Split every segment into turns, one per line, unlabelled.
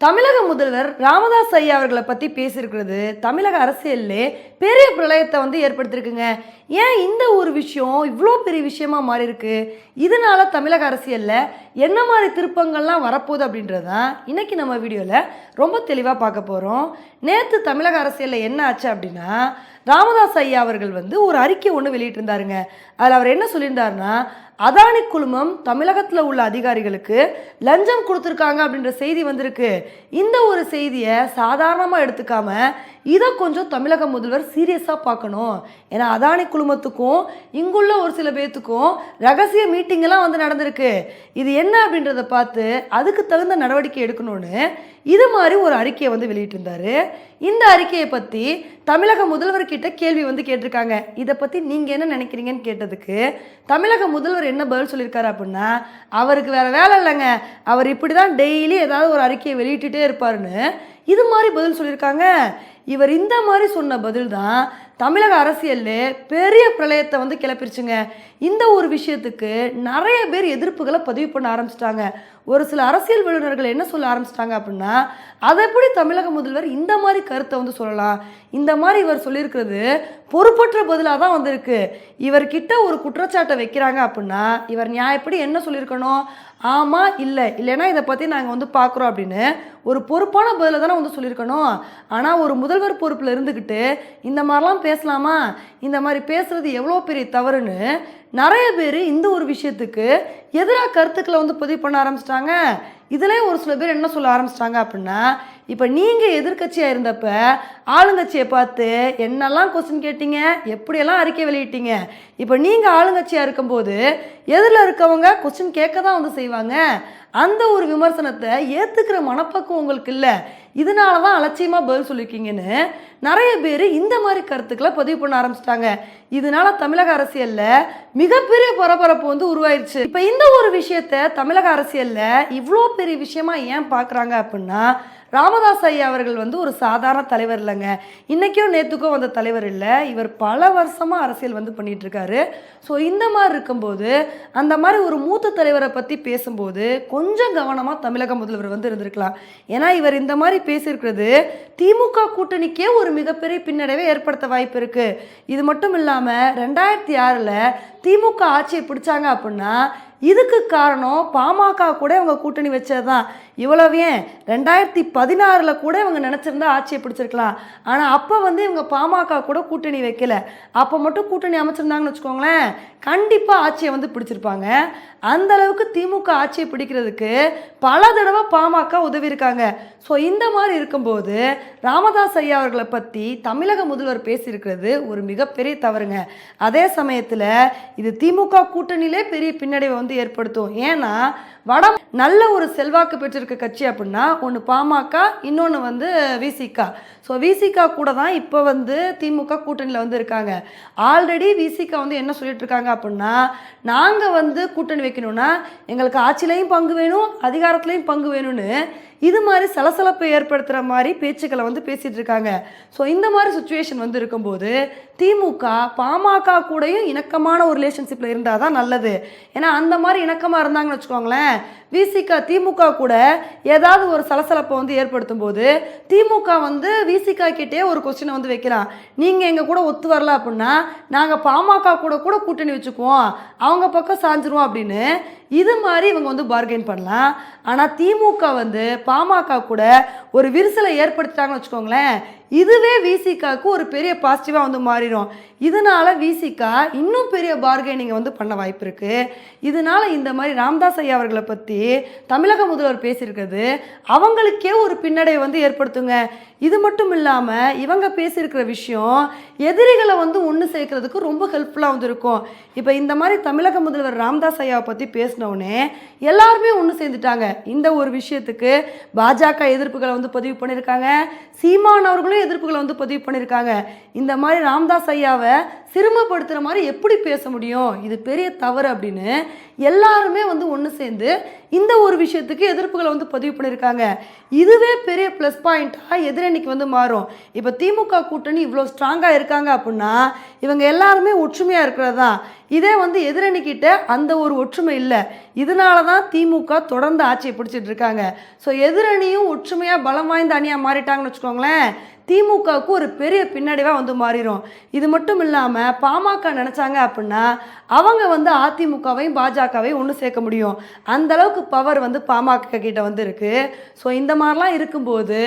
தமிழக முதல்வர் ராமதாஸ் ஐயா அவர்களை பற்றி பேசியிருக்கிறது தமிழக அரசியல்லே பெரிய பிரளயத்தை வந்து ஏற்படுத்தியிருக்குங்க. ஏன் இந்த ஒரு விஷயம் இவ்வளோ பெரிய விஷயமா மாறி இருக்கு இதனால தமிழக அரசியலில் என்ன மாதிரி திருப்பங்கள்லாம் வரப்போகுது அப்படின்றது தான் இன்னைக்கு நம்ம வீடியோவில் ரொம்ப தெளிவாக பார்க்க போகிறோம் நேற்று தமிழக அரசியலில் என்ன ஆச்சு அப்படின்னா ராமதாஸ் ஐயா அவர்கள் வந்து ஒரு அறிக்கை ஒன்று வெளியிட்டிருந்தாருங்க. அதில் அவர் என்ன சொல்லியிருந்தாருன்னா அதானி குழுமம் தமிழகத்தில் உள்ள அதிகாரிகளுக்கு லஞ்சம் கொடுத்துருக்காங்க அப்படின்ற செய்தி வந்திருக்கு. இந்த ஒரு செய்தியை சாதாரணமாக எடுத்துக்காம இதை கொஞ்சம் தமிழக முதல்வர் சீரியஸாக பார்க்கணும். ஏன்னா அதானி குழுமத்துக்கும் இங்குள்ள ஒரு சில பேர்த்துக்கும் ரகசிய மீட்டிங்கெல்லாம் வந்து நடந்திருக்கு. இது என்ன அப்படின்றத பார்த்து அதுக்கு தகுந்த நடவடிக்கை எடுக்கணும்னு இது மாதிரி ஒரு அறிக்கையை வந்து வெளியிட்டிருந்தார். இந்த அறிக்கையை பற்றி தமிழக முதல்வர்கிட்ட கேள்வி வந்து கேட்டிருக்காங்க. இதை பற்றி நீங்கள் என்ன நினைக்கிறீங்கன்னு கேட்டதுக்கு தமிழக முதல்வர் என்ன பதில் சொல்லியிருக்காரு அப்படின்னா அவருக்கு வேறு வேலை இல்லைங்க. அவர் இப்படி தான் டெய்லி ஏதாவது ஒரு அறிக்கையை வெளியிட்டுட்டே இருப்பாருன்னு இது மாதிரி பதில் சொல்லியிருக்காங்க. இவர் இந்த மாதிரி சொன்ன பதில் தான் தமிழக அரசியலில் பெரிய பிரளயத்தை வந்து கிளப்பிருச்சுங்க. இந்த ஒரு விஷயத்துக்கு நிறைய பேர் எதிர்ப்புகளை பதிவு பண்ண ஆரம்பிச்சிட்டாங்க. ஒரு சில அரசியல் வல்லுநர்கள் என்ன சொல்ல ஆரம்பிச்சிட்டாங்க அப்படின்னா அதை எப்படி தமிழக முதல்வர் இந்த மாதிரி கருத்தை வந்து சொல்லலாம்? இந்த மாதிரி இவர் சொல்லியிருக்கிறது பொறுப்பற்ற பதிலாக தான் வந்திருக்கு. இவர்கிட்ட ஒரு குற்றச்சாட்டை வைக்கிறாங்க அப்படின்னா இவர் நியாயப்படி என்ன சொல்லியிருக்கணும்? ஆமாம் இல்லை. இல்லைன்னா இதை பற்றி நாங்கள் வந்து பார்க்குறோம் அப்படின்னு ஒரு பொறுப்பான பதிலை தானே வந்து சொல்லியிருக்கணும். ஆனால் ஒரு முதல்வர் பொறுப்பில் இருந்துக்கிட்டு இந்த மாதிரிலாம் பேசலாமா? இந்த மாதிரி பேசுறது எவ்வளோ பெரிய தவறுன்னு நிறைய பேர் இந்த ஒரு விஷயத்துக்கு எதிராக கருத்துக்களை வந்து பதிவு பண்ண ஆரம்பிச்சிட்டாங்க. இதுலேயே ஒரு சில பேர் என்ன சொல்ல ஆரம்பிச்சிட்டாங்க அப்படின்னா இப்போ நீங்கள் எதிர்க்கட்சியாக இருந்தப்ப ஆளுங்கட்சியை பார்த்து என்னெல்லாம் கொஸ்டின் கேட்டீங்க? எப்படியெல்லாம் அறிக்கை வெளியிட்டீங்க? இப்போ நீங்கள் ஆளுங்கட்சியாக இருக்கும்போது எதிரில் இருக்கவங்க கொஸ்டின் கேட்க தான் வந்து செய்வாங்க. அந்த ஒரு விமர்சனத்தை ஏற்றுக்கிற மனப்பக்குவம் உங்களுக்கு இல்லை. இதனால தான் அலட்சியமாக பதில் சொல்லியிருக்கீங்கன்னு நிறைய பேர் இந்த மாதிரி கருத்துக்களை பதிவு பண்ண ஆரம்பிச்சிட்டாங்க. இதனால தமிழக அரசியலில் மிகப்பெரிய பரபரப்பு வந்து உருவாயிருச்சு. இப்போ இந்த ஒரு விஷயத்த தமிழக அரசியலில் இவ்வளோ பெரிய விஷயமா ஏன் பார்க்குறாங்க அப்படின்னா ராமதாஸ் ஐயா அவர்கள் வந்து ஒரு சாதாரண தலைவர் இல்லைங்க. இன்றைக்கோ நேற்றுக்கோ வந்த தலைவர் இல்லை. இவர் பல வருஷமாக அரசியல் வந்து பண்ணிகிட்ருக்காரு ஸோ இந்த மாதிரி இருக்கும்போது அந்த மாதிரி ஒரு மூத்த தலைவரை பற்றி பேசும்போது கொஞ்சம் கவனமாக தமிழக முதல்வர் வந்து இருந்திருக்கலாம். ஏன்னா இவர் இந்த மாதிரி பேசியிருக்கிறது. திமுக கூட்டணிக்கே ஒரு மிகப்பெரிய பின்னடைவை ஏற்படுத்த வாய்ப்பு இருக்குது இது மட்டும் இல்லாமல் ரெண்டாயிரத்தி ஆறில் திமுக ஆட்சியை பிடிச்சாங்க அப்படின்னா இதுக்கு காரணம் பாமக கூட அவங்க கூட்டணி வச்சது தான் இவ்வளவு ஏன்? ரெண்டாயிரத்தி பதினாறில் கூட இவங்க நினச்சிருந்தா ஆட்சியை பிடிச்சிருக்கலாம். ஆனால் அப்போ வந்து இவங்க பாமக கூட கூட்டணி வைக்கல. அப்போ மட்டும் கூட்டணி அமைச்சிருந்தாங்கன்னு வச்சுக்கோங்களேன் கண்டிப்பாக ஆட்சியை வந்து பிடிச்சிருப்பாங்க. அந்த அளவுக்கு திமுக ஆட்சியை பிடிக்கிறதுக்கு பல தடவை பாமக உதவி இருக்காங்க. ஸோ இந்த மாதிரி இருக்கும்போது ராமதாஸ் ஐயா அவர்களை பற்றி தமிழக முதல்வர் பேசியிருக்கிறது ஒரு மிகப்பெரிய தவறுங்க. அதே சமயத்தில் இது திமுக கூட்டணியிலே பெரிய பின்னடைவை வந்து ஏற்படுத்தும். ஏன்னா வட நல்ல ஒரு செல்வாக்கு பெற்றிருக்க கட்சி அப்படின்னா ஒன்று பாமக இன்னொன்று வந்து விசிகா ஸோ விசிகா கூட தான் இப்போ வந்து திமுக கூட்டணியில் வந்து இருக்காங்க. ஆல்ரெடி விசிகா வந்து என்ன சொல்லிட்டு இருக்காங்க அப்படின்னா நாங்கள் வந்து கூட்டணி வைக்கணும்னா எங்களுக்கு ஆட்சியிலையும் பங்கு வேணும் அதிகாரத்துலேயும் பங்கு வேணும்னு இது மாதிரி சலசலப்பை ஏற்படுத்துகிற மாதிரி பேச்சுக்களை வந்து பேசிகிட்டு இருக்காங்க. ஸோ இந்த மாதிரி சுச்சுவேஷன் வந்து இருக்கும்போது திமுக பாமக கூடயும் இணக்கமான ஒரு ரிலேஷன்ஷிப்பில் இருந்தால் தான் நல்லது. ஏன்னா அந்த மாதிரி இணக்கமாக இருந்தாங்கன்னு வச்சுக்கோங்களேன் விசிக திமுக கூட ஏதாவது ஒரு சலசலப்பை வந்து ஏற்படுத்தும் போது திமுக வந்து விசிக கிட்டே ஒரு கொஸ்டினை வந்து வைக்கிறான். நீங்கள் எங்கள் கூட ஒத்து வரல அப்படின்னா நாங்கள் பாமக கூட கூட கூட்டணி வச்சுக்குவோம். அவங்க பக்கம் சாஞ்சிருவோம் அப்படின்னு இது மாதிரி இவங்க வந்து பார்கெயின் பண்ணலாம். ஆனால் திமுக வந்து பாமக கூட ஒரு விரிசலை ஏற்படுத்திட்டாங்கன்னு வச்சுக்கோங்களேன். இதுவே விசிகாவுக்கு ஒரு பெரிய பாசிட்டிவாக வந்து மாறிடும். இதனால விசிகா இன்னும் பெரிய பார்கெனிங்கை வந்து பண்ண வாய்ப்பு இருக்குது இதனால இந்த மாதிரி ராம்தாஸ் ஐயா அவர்களை பற்றி தமிழக முதல்வர் பேசியிருக்கிறது அவங்களுக்கே ஒரு பின்னடைவை வந்து ஏற்படுத்துங்க. இது மட்டும் இல்லாமல் இவங்க பேசியிருக்கிற விஷயம் எதிரிகளை வந்து ஒன்று சேர்க்கறதுக்கு ரொம்ப ஹெல்ப்ஃபுல்லாக வந்து இருக்கும். இப்போ இந்த மாதிரி தமிழக முதல்வர் ராம்தாஸ் ஐயாவை பற்றி பேசினவுடனே எல்லாருமே ஒன்று சேர்ந்துட்டாங்க. இந்த ஒரு விஷயத்துக்கு பாஜக எதிர்ப்புகளை வந்து பதிவு பண்ணியிருக்காங்க சீமான் அவர்களும் எதிர்ப்புகளை வந்து பதிவு பண்ணியிருக்காங்க இந்த மாதிரி ராம்தாஸ் ஐயாவை சிரமப்படுத்துகிற மாதிரி எப்படி பேச முடியும்? இது பெரிய தவறு அப்படின்னு எல்லாருமே வந்து ஒன்று சேர்ந்து இந்த ஒரு விஷயத்துக்கு எதிர்ப்புகளை வந்து பதிவு பண்ணியிருக்காங்க. இதுவே பெரிய ப்ளஸ் பாயிண்ட்டாக எதிரணிக்கு வந்து மாறும். இப்போ திமுக கூட்டணி இவ்வளோ ஸ்ட்ராங்காக இருக்காங்க அப்படின்னா இவங்க எல்லாருமே ஒற்றுமையாக இருக்கிறது தான் இதே வந்து எதிரணிக்கிட்ட அந்த ஒரு ஒற்றுமை இல்லை. இதனால தான் திமுக தொடர்ந்து ஆட்சியை பிடிச்சிட்டு இருக்காங்க. ஸோ எதிரணியும் ஒற்றுமையாக பலம் வாய்ந்த அணியாக மாறிட்டாங்கன்னு வச்சுக்கோங்களேன். திமுகவுக்கு ஒரு பெரிய பின்னடைவாக வந்து மாறிடும் இது மட்டும் இல்லாமல் பாமக நினச்சாங்க அப்படின்னா அவங்க வந்து அதிமுகவையும் பாஜகவையும் ஒன்று சேர்க்க முடியும். அந்த அளவுக்கு பவர் வந்து பாமக கிட்ட வந்து இருக்குது ஸோ இந்த மாதிரிலாம் இருக்கும்போது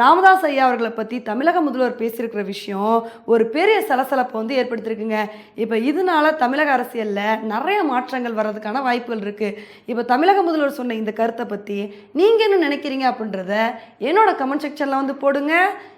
ராமதாஸ் ஐயா அவர்களை பற்றி தமிழக முதல்வர் பேசியிருக்கிற விஷயம் ஒரு பெரிய சலசலப்பை வந்து ஏற்படுத்தியிருக்குங்க இப்போ இதனால தமிழக அரசியலில் நிறைய மாற்றங்கள் வர்றதுக்கான வாய்ப்புகள் இருக்குது இப்போ தமிழக முதல்வர் சொன்ன இந்த கருத்தை பற்றி நீங்கள் என்ன நினைக்கிறீங்க அப்படின்றத என்னோட கமெண்ட் செக்ஷனில் வந்து போடுங்க.